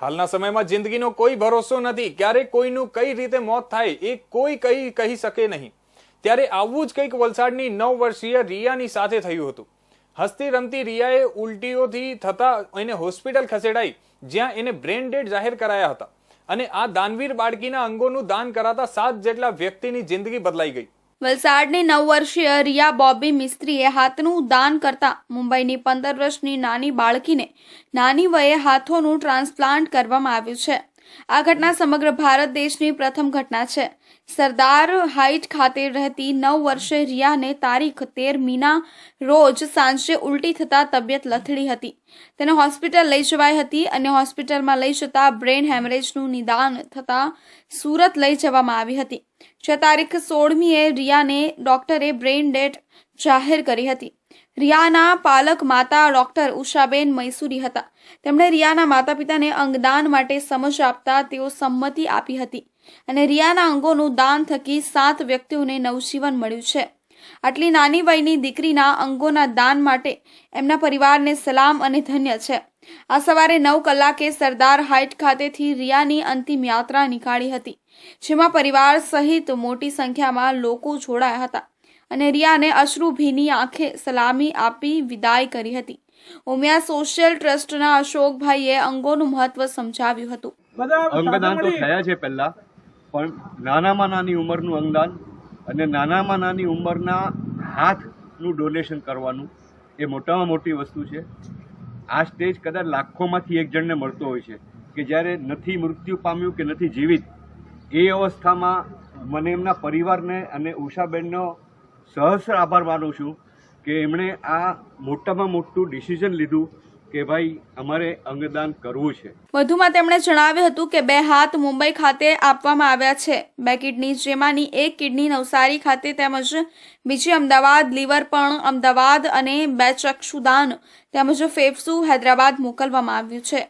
હાલના સમયમાં જિંદગીનો કોઈ ભરોસો નથી. ક્યારે કોઈનું કઈ રીતે મોત થાય એ કોઈ કઈ કહી શકે નહીં. ત્યારે આવું જ કંઈક વલસાડની નવ વર્ષીય રિયાની સાથે થયું હતું. હસતી રમતી રિયાએ ઉલટીઓથી થતા એને હોસ્પિટલ ખસેડાઈ, જ્યાં એને બ્રેન ડેડ જાહેર કરાયા હતા. અને આ દાનવીર બાળકીના અંગોનું દાન કરાતા સાત જેટલા વ્યક્તિની જિંદગી બદલાઈ ગઈ. વલસાડની નવ વર્ષીય રિયા બોબી મિસ્ત્રીએ હાથનું દાન કરતા મુંબઈની પંદર વર્ષની નાની બાળકીને નાની વયે હાથોનું ટ્રાન્સપ્લાન્ટ કરવામાં આવ્યું છે. આ ઘટના સમગ્ર ભારત દેશની પ્રથમ ઘટના છે. સરદાર હાઇટ ખાતે રહેતી નવ વર્ષે રિયાને તારીખ તેર મીના રોજ સાંજે ઉલટી થતા તબિયત લથડી હતી. તેને હોસ્પિટલ લઈ જવાઈ હતી અને હોસ્પિટલમાં લઈ જતા બ્રેન હેમરેજનું નિદાન થતા સુરત લઈ જવામાં આવી હતી. જે તારીખ સોળમીએ રિયાને ડોક્ટરે બ્રેઇન ડેડ જાહેર કરી હતી. રિયાના પાલક માતા ડોક્ટર ઉષાબેન મૈસુરી હતા. તેમણે રિયાના માતા પિતાને અંગદાન માટે સમજ આપતા તેઓ સંમતિ આપી હતી અને રિયાના અંગોનું દાન થકી સાત વ્યક્તિઓને નવજીવન મળ્યું છે. આટલી નાની વયની દીકરીના અંગોના દાન માટે એમના પરિવારને સલામ અને ધન્ય છે. આ સવારે નવ કલાકે સરદાર હાઇટ ખાતેથી રિયાની અંતિમ યાત્રા નીકાળી હતી, જેમાં પરિવાર સહિત મોટી સંખ્યામાં લોકો જોડાયા હતા. અને રિયાને અશ્રુભીની આંખે સલામી આપી વિદાય કરી હતી. ઉમિયા સોશિયલ ટ્રસ્ટના અશોકભાઈએ અંગોનું મહત્વ સમજાવ્યું હતું. અંગદાન તો થયા છે પહેલા પણ નાનામાં નાની ઉંમરનું અંગદાન અને નાનામાં નાની ઉંમરના હાથનું ડોનેશન કરવાનું એ મોટામાં મોટી વસ્તુ છે. આ સ્ટેજ કદાચ લાખોમાંથી એક જણને મળતો હોય છે કે જ્યારે નથી મૃત્યુ પામ્યું કે નથી જીવિત એ અવસ્થામાં મને એમના પરિવારને અને ઉષાબેનનો સહસ્ર આભાર માનું છું કે એમણે આ મોટામાં મોટું ડિસિઝન લીધું કે ભાઈ, અમારે અંગદાન કરવું છે. વધુમાં તેમણે જણાવ્યું હતું કે બે હાથ મુંબઈ ખાતે આપવામાં આવ્યા છે. બે કિડની, જેમાંની એક કિડની નવસારી ખાતે તેમજ બીજી અમદાવાદ લીવર પણ અમદાવાદ અને બે ચક્ષુદાન તેમજ ફેફસું હૈદરાબાદ મોકલવામાં આવ્યું છે.